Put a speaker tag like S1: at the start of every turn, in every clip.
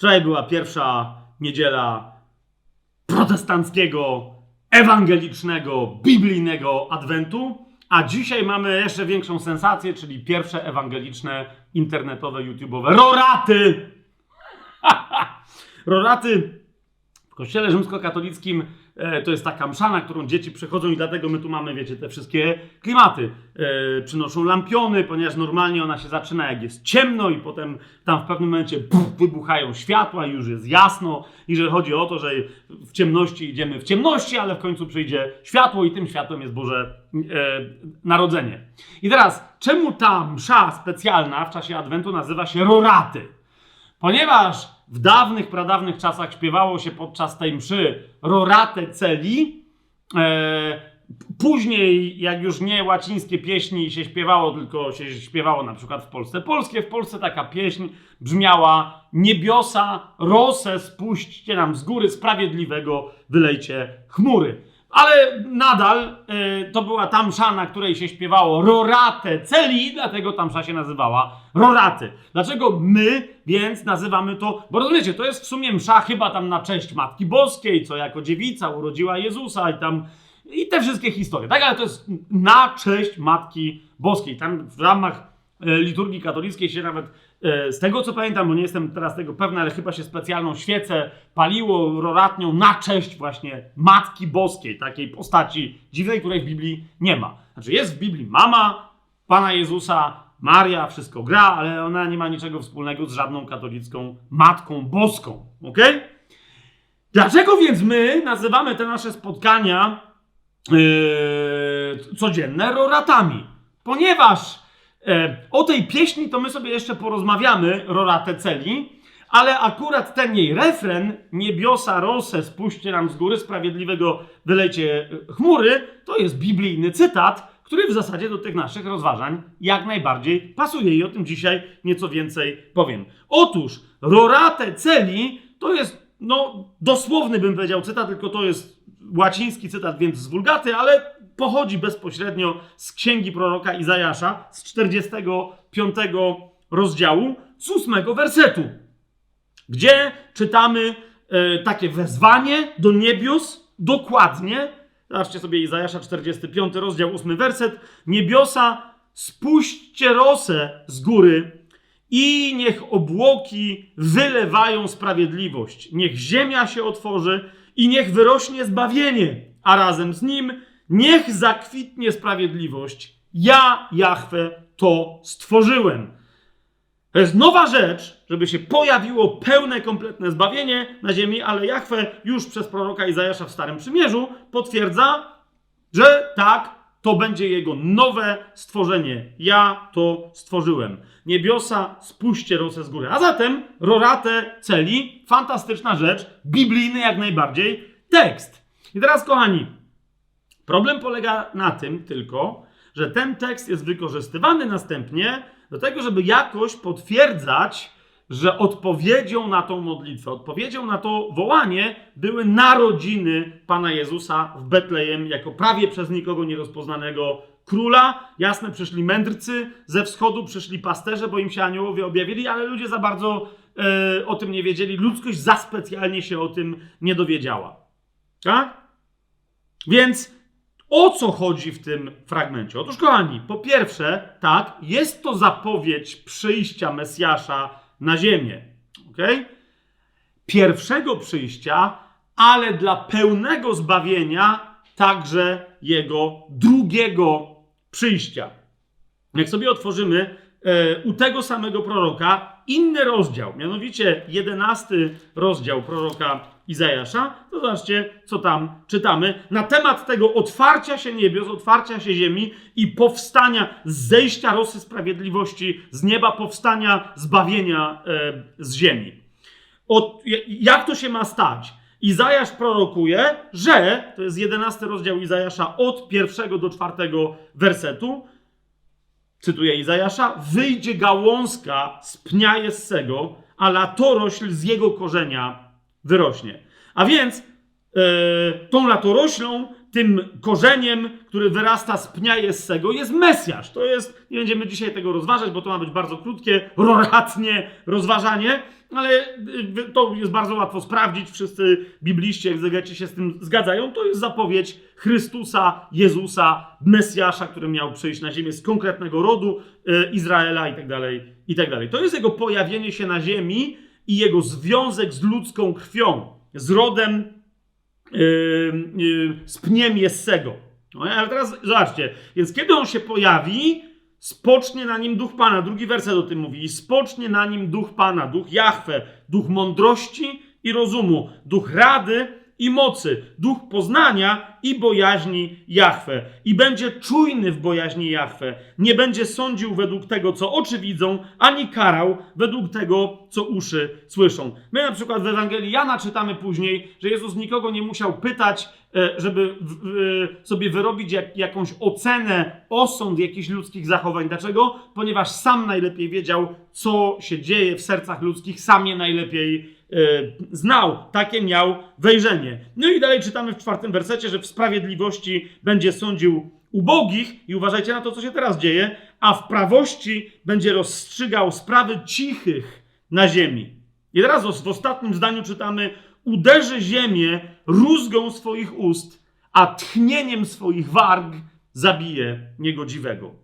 S1: Wczoraj była pierwsza niedziela protestanckiego, ewangelicznego, biblijnego adwentu, a dzisiaj mamy jeszcze większą sensację, czyli pierwsze ewangeliczne, internetowe, YouTube'owe roraty. roraty w kościele rzymskokatolickim to jest taka msza, na którą dzieci przychodzą i dlatego my tu mamy, wiecie, te wszystkie klimaty. E, przynoszą lampiony, ponieważ normalnie ona się zaczyna jak jest ciemno i potem tam w pewnym momencie puf, wybuchają światła i już jest jasno i że chodzi o to, że w ciemności idziemy w ciemności, ale w końcu przyjdzie światło i tym światłem jest Boże e, Narodzenie. I teraz, czemu ta msza specjalna w czasie Adwentu nazywa się roraty? Ponieważ w dawnych, pradawnych czasach śpiewało się podczas tej mszy rorate celi, e, później jak już nie łacińskie pieśni się śpiewało, tylko się śpiewało na przykład w Polsce polskie, w Polsce taka pieśń brzmiała niebiosa, rosę spuśćcie nam z góry sprawiedliwego, wylejcie chmury. Ale nadal e, to była ta msza, na której się śpiewało rorate celi, dlatego ta msza się nazywała roraty. Dlaczego my więc nazywamy to, bo rozumiecie, to jest w sumie msza chyba tam na cześć Matki Boskiej, co jako dziewica urodziła Jezusa i tam i te wszystkie historie, tak? Ale to jest na cześć Matki Boskiej. Tam w ramach liturgii katolickiej się nawet e, z tego co pamiętam, bo nie jestem teraz tego pewny, ale chyba się specjalną świecę paliło roratnią na cześć właśnie Matki Boskiej, takiej postaci dziwnej, której w Biblii nie ma. Znaczy jest w Biblii mama Pana Jezusa, Maria, wszystko gra, ale ona nie ma niczego wspólnego z żadną katolicką Matką Boską, ok? Dlaczego więc my nazywamy te nasze spotkania yy, codzienne roratami? Ponieważ e, o tej pieśni to my sobie jeszcze porozmawiamy, rorate celi, ale akurat ten jej refren, niebiosa rosę spuśćcie nam z góry, sprawiedliwego wylejcie chmury, to jest biblijny cytat, który w zasadzie do tych naszych rozważań jak najbardziej pasuje i o tym dzisiaj nieco więcej powiem. Otóż rorate celi to jest, no dosłowny bym powiedział cytat, tylko to jest łaciński cytat, więc z wulgaty, ale pochodzi bezpośrednio z księgi proroka Izajasza z 45 rozdziału, z 8 wersetu, gdzie czytamy e, takie wezwanie do niebios, dokładnie, zobaczcie sobie Izajasza 45 rozdział 8 werset, niebiosa spuśćcie rosę z góry i niech obłoki wylewają sprawiedliwość, niech ziemia się otworzy i niech wyrośnie zbawienie, a razem z nim niech zakwitnie sprawiedliwość. Ja, Jahwe, to stworzyłem. To jest nowa rzecz, żeby się pojawiło pełne, kompletne zbawienie na ziemi, ale Jahwe już przez proroka Izajasza w Starym Przymierzu potwierdza, że tak, to będzie jego nowe stworzenie. Ja to stworzyłem. Niebiosa, spuśćcie rosę z góry. A zatem rorate celi, fantastyczna rzecz, biblijny jak najbardziej tekst. I teraz, kochani, problem polega na tym tylko, że ten tekst jest wykorzystywany następnie do tego, żeby jakoś potwierdzać, że odpowiedzią na tą modlitwę, odpowiedzią na to wołanie były narodziny Pana Jezusa w Betlejem jako prawie przez nikogo nierozpoznanego króla. Jasne, przyszli mędrcy ze wschodu, przyszli pasterze, bo im się aniołowie objawili, ale ludzie za bardzo e, o tym nie wiedzieli. Ludzkość za specjalnie się o tym nie dowiedziała. Tak? Więc o co chodzi w tym fragmencie? Otóż, kochani, po pierwsze, tak, jest to zapowiedź przyjścia Mesjasza na ziemię. ok? Pierwszego przyjścia, ale dla pełnego zbawienia także jego drugiego przyjścia. Jak sobie otworzymy e, u tego samego proroka inny rozdział, mianowicie jedenasty rozdział proroka Izajasza, to zobaczcie, co tam czytamy na temat tego otwarcia się niebios, otwarcia się ziemi i powstania, zejścia rosy sprawiedliwości z nieba, powstania zbawienia e, z ziemi. Od, jak to się ma stać? Izajasz prorokuje, że, to jest jedenasty rozdział Izajasza od pierwszego do czwartego wersetu, cytuję Izajasza, wyjdzie gałązka z pnia Jessego, a latorośl z jego korzenia wyrośnie. A więc yy, tą latoroślą, tym korzeniem, który wyrasta z pnia Jessego, jest Mesjasz. To jest, nie będziemy dzisiaj tego rozważać, bo to ma być bardzo krótkie, roratnie rozważanie, ale y, to jest bardzo łatwo sprawdzić. Wszyscy bibliści, egzegeci się z tym zgadzają. To jest zapowiedź Chrystusa, Jezusa, Mesjasza, który miał przyjść na ziemię z konkretnego rodu y, Izraela i tak dalej, i tak dalej. To jest jego pojawienie się na ziemi i jego związek z ludzką krwią, z rodem yy, yy, z pniem Jessego. No, ale teraz zobaczcie, więc kiedy on się pojawi, spocznie na nim duch Pana. Drugi werset o tym mówi. I spocznie na nim duch Pana, duch Jahwe, duch mądrości i rozumu, duch rady i mocy, duch poznania i bojaźni Jahwe. I będzie czujny w bojaźni Jahwe. Nie będzie sądził według tego, co oczy widzą, ani karał według tego, co uszy słyszą. My na przykład w Ewangelii Jana czytamy później, że Jezus nikogo nie musiał pytać, e, żeby sobie wyrobić jak, jakąś ocenę, osąd jakichś ludzkich zachowań. Dlaczego? Ponieważ sam najlepiej wiedział, co się dzieje w sercach ludzkich, sam je najlepiej znał. Takie miał wejrzenie. No i dalej czytamy w czwartym wersecie, że w sprawiedliwości będzie sądził ubogich i uważajcie na to, co się teraz dzieje, a w prawości będzie rozstrzygał sprawy cichych na ziemi. I teraz w ostatnim zdaniu czytamy: Uderzy ziemię rózgą swoich ust, a tchnieniem swoich warg zabije niegodziwego.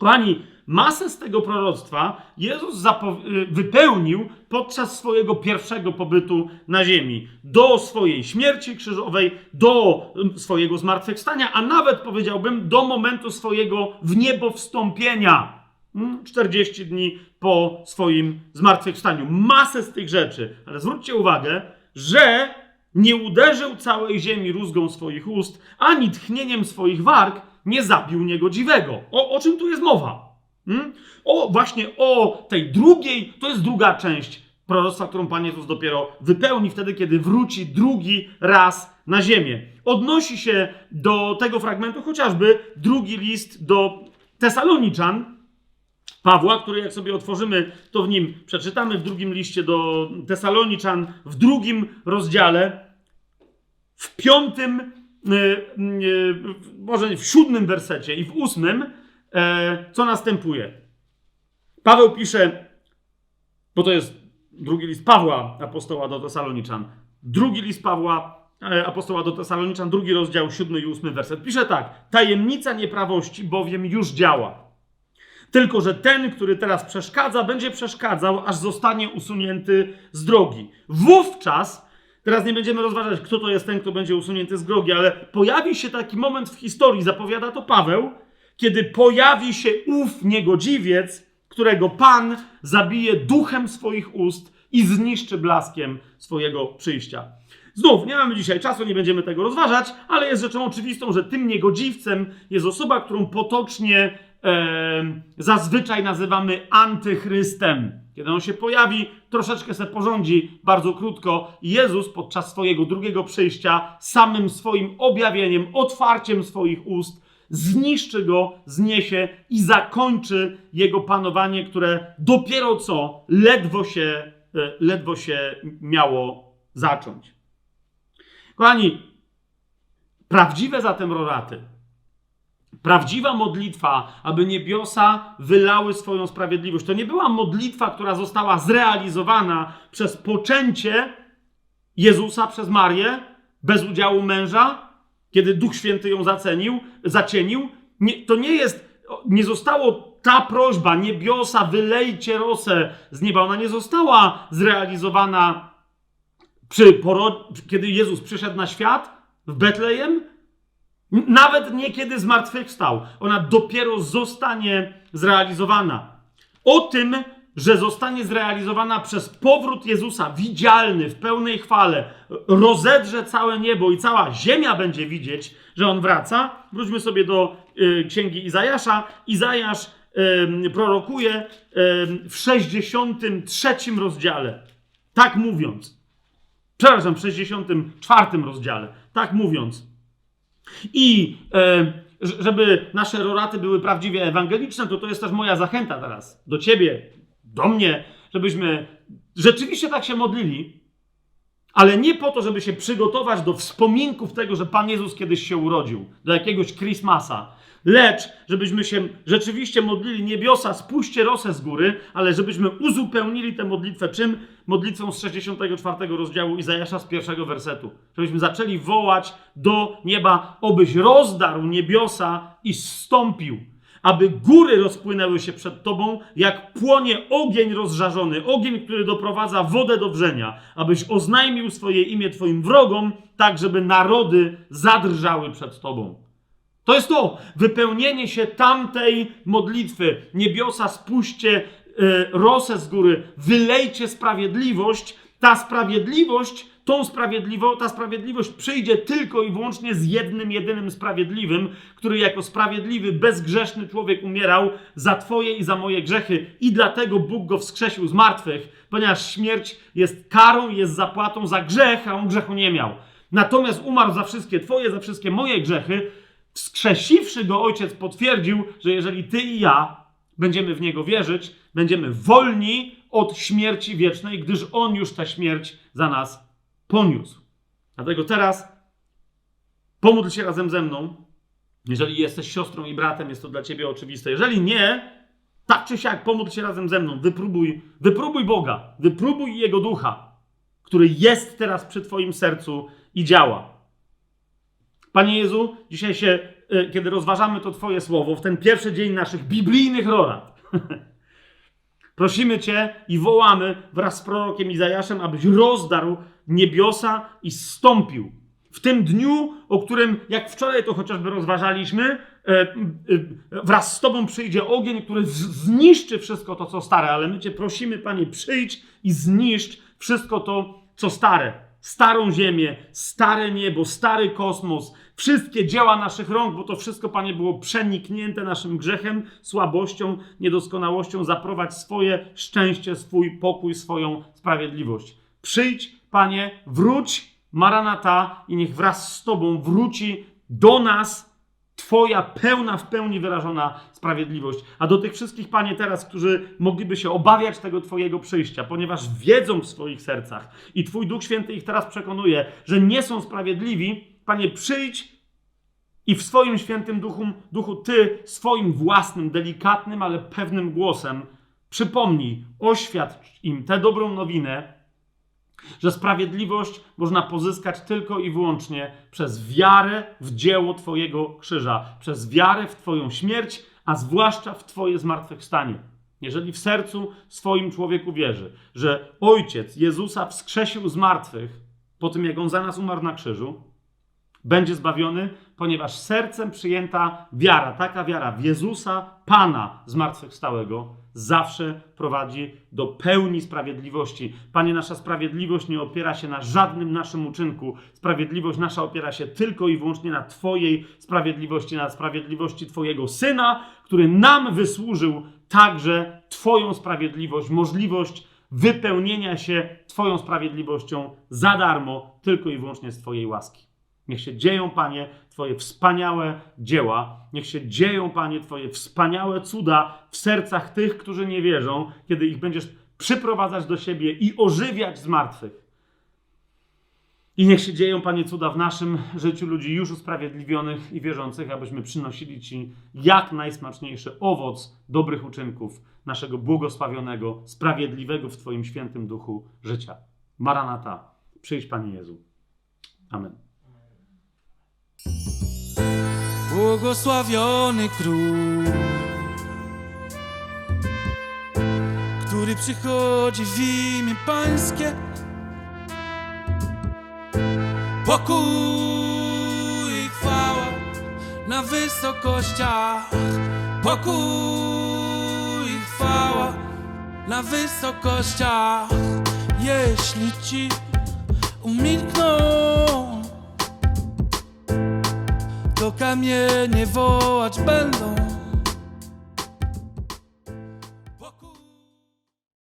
S1: Kochani, masę z tego proroctwa Jezus y, wypełnił podczas swojego pierwszego pobytu na ziemi. Do swojej śmierci krzyżowej, do swojego zmartwychwstania, a nawet powiedziałbym do momentu swojego w niebo wstąpienia. Mm, 40 dni po swoim zmartwychwstaniu. Masę z tych rzeczy. Ale zwróćcie uwagę, że nie uderzył całej ziemi rózgą swoich ust, ani tchnieniem swoich warg nie zabił niegodziwego. O, o czym tu jest mowa? Hmm? O, właśnie o tej drugiej, to jest druga część proroctwa, którą Pan Jezus dopiero wypełni wtedy, kiedy wróci drugi raz na ziemię. Odnosi się do tego fragmentu chociażby drugi list do Tesaloniczan, Pawła, który jak sobie otworzymy, to w nim przeczytamy w drugim liście do Tesaloniczan, w drugim rozdziale, w piątym, y, y, w- może w siódmym wersecie i w ósmym, co następuje. Paweł pisze, bo to jest drugi list Pawła, apostoła do Tesaloniczan. Drugi list Pawła, e, apostoła do Tesaloniczan, drugi rozdział, siódmy i ósmy werset. Pisze tak, tajemnica nieprawości bowiem już działa. Tylko, że ten, który teraz przeszkadza, będzie przeszkadzał, aż zostanie usunięty z drogi. Wówczas, teraz nie będziemy rozważać, kto to jest ten, kto będzie usunięty z drogi, ale pojawi się taki moment w historii, zapowiada to Paweł, kiedy pojawi się ów niegodziwiec, którego Pan zabije duchem swoich ust i zniszczy blaskiem swojego przyjścia. Znów, nie mamy dzisiaj czasu, nie będziemy tego rozważać, ale jest rzeczą oczywistą, że tym niegodziwcem jest osoba, którą potocznie em, zazwyczaj nazywamy antychrystem. Kiedy on się pojawi, troszeczkę se porządzi, bardzo krótko. Jezus podczas swojego drugiego przyjścia, samym swoim objawieniem, otwarciem swoich ust, zniszczy go, zniesie i zakończy jego panowanie, które dopiero co ledwo się, e, ledwo się miało zacząć. Kochani, prawdziwe zatem roraty, prawdziwa modlitwa, aby niebiosa wylały swoją sprawiedliwość, to nie była modlitwa, która została zrealizowana przez poczęcie Jezusa przez Marię bez udziału męża, kiedy Duch Święty ją zacenił, zacienił. Nie, to nie jest, nie zostało ta prośba, niebiosa, wylejcie rosę z nieba, ona nie została zrealizowana przy poro- kiedy Jezus przyszedł na świat w Betlejem, nawet nie kiedy zmartwychwstał. Ona dopiero zostanie zrealizowana. O tym, że zostanie zrealizowana przez powrót Jezusa, widzialny w pełnej chwale, rozedrze całe niebo i cała ziemia będzie widzieć, że on wraca. Wróćmy sobie do y, księgi Izajasza. Izajasz y, prorokuje y, w 63 rozdziale. Tak mówiąc. Przepraszam, w 64 rozdziale. Tak mówiąc. I żeby nasze roraty były prawdziwie ewangeliczne, to to jest też moja zachęta teraz do ciebie, do mnie, żebyśmy rzeczywiście tak się modlili, ale nie po to, żeby się przygotować do wspominków tego, że Pan Jezus kiedyś się urodził, do jakiegoś Christmasa, lecz żebyśmy się rzeczywiście modlili niebiosa, spuśćcie rosę z góry, ale żebyśmy uzupełnili tę modlitwę czym? Modlitwą z 64 rozdziału Izajasza z pierwszego wersetu. Żebyśmy zaczęli wołać do nieba, obyś rozdarł niebiosa i zstąpił aby góry rozpłynęły się przed Tobą, jak płonie ogień rozżarzony, ogień, który doprowadza wodę do wrzenia, abyś oznajmił swoje imię Twoim wrogom, tak żeby narody zadrżały przed Tobą. To jest to, wypełnienie się tamtej modlitwy. Niebiosa, spuśćcie e, rosę z góry, wylejcie sprawiedliwość. Ta sprawiedliwość, tą sprawiedliwo, ta sprawiedliwość przyjdzie tylko i wyłącznie z jednym, jedynym sprawiedliwym, który jako sprawiedliwy, bezgrzeszny człowiek umierał za Twoje i za moje grzechy. I dlatego Bóg go wskrzesił z martwych, ponieważ śmierć jest karą, jest zapłatą za grzech, a on grzechu nie miał. Natomiast umarł za wszystkie Twoje, za wszystkie moje grzechy, wskrzesiwszy go ojciec potwierdził, że jeżeli ty i ja będziemy w niego wierzyć, będziemy wolni od śmierci wiecznej, gdyż on już tę śmierć za nas poniósł. Dlatego teraz pomódl się razem ze mną. Jeżeli jesteś siostrą i bratem, jest to dla ciebie oczywiste. Jeżeli nie, tak czy siak pomódl się razem ze mną. Wypróbuj, wypróbuj Boga, wypróbuj Jego Ducha, który jest teraz przy twoim sercu i działa. Panie Jezu, dzisiaj się, e, kiedy rozważamy to Twoje słowo, w ten pierwszy dzień naszych biblijnych rorat, prosimy Cię i wołamy wraz z prorokiem Izajaszem, abyś rozdarł niebiosa i zstąpił. W tym dniu, o którym, jak wczoraj to chociażby rozważaliśmy, e, e, wraz z Tobą przyjdzie ogień, który zniszczy wszystko to, co stare, ale my Cię prosimy, Panie, przyjdź i zniszcz wszystko to, co stare starą ziemię, stare niebo, stary kosmos, wszystkie dzieła naszych rąk, bo to wszystko, Panie, było przeniknięte naszym grzechem, słabością, niedoskonałością. Zaprowadź swoje szczęście, swój pokój, swoją sprawiedliwość. Przyjdź, Panie, wróć, Maranata, i niech wraz z Tobą wróci do nas Twoja pełna, w pełni wyrażona sprawiedliwość. A do tych wszystkich, Panie, teraz, którzy mogliby się obawiać tego Twojego przyjścia, ponieważ wiedzą w swoich sercach i Twój Duch Święty ich teraz przekonuje, że nie są sprawiedliwi, Panie, przyjdź i w swoim świętym duchu, duchu Ty swoim własnym, delikatnym, ale pewnym głosem przypomnij, oświadcz im tę dobrą nowinę, że sprawiedliwość można pozyskać tylko i wyłącznie przez wiarę w dzieło Twojego krzyża, przez wiarę w Twoją śmierć, a zwłaszcza w Twoje zmartwychwstanie. Jeżeli w sercu swoim człowieku wierzy, że Ojciec Jezusa wskrzesił z martwych po tym, jak On za nas umarł na krzyżu, będzie zbawiony, ponieważ sercem przyjęta wiara, taka wiara w Jezusa, Pana zmartwychwstałego, zawsze prowadzi do pełni sprawiedliwości. Panie, nasza sprawiedliwość nie opiera się na żadnym naszym uczynku. Sprawiedliwość nasza opiera się tylko i wyłącznie na Twojej sprawiedliwości, na sprawiedliwości Twojego Syna, który nam wysłużył także Twoją sprawiedliwość, możliwość wypełnienia się Twoją sprawiedliwością za darmo, tylko i wyłącznie z Twojej łaski. Niech się dzieją, Panie, Twoje wspaniałe dzieła. Niech się dzieją, Panie, Twoje wspaniałe cuda w sercach tych, którzy nie wierzą, kiedy ich będziesz przyprowadzać do siebie i ożywiać z martwych. I niech się dzieją, Panie, cuda w naszym życiu ludzi już usprawiedliwionych i wierzących, abyśmy przynosili Ci jak najsmaczniejszy owoc dobrych uczynków naszego błogosławionego, sprawiedliwego w Twoim świętym duchu życia. Maranata. Przyjdź, Panie Jezu. Amen.
S2: Błogosławiony król, który przychodzi w imię Pańskie. Pokój i chwała na wysokościach. Pokój i chwała na wysokościach. Jeśli ci umilkną to kamienie wołać będą.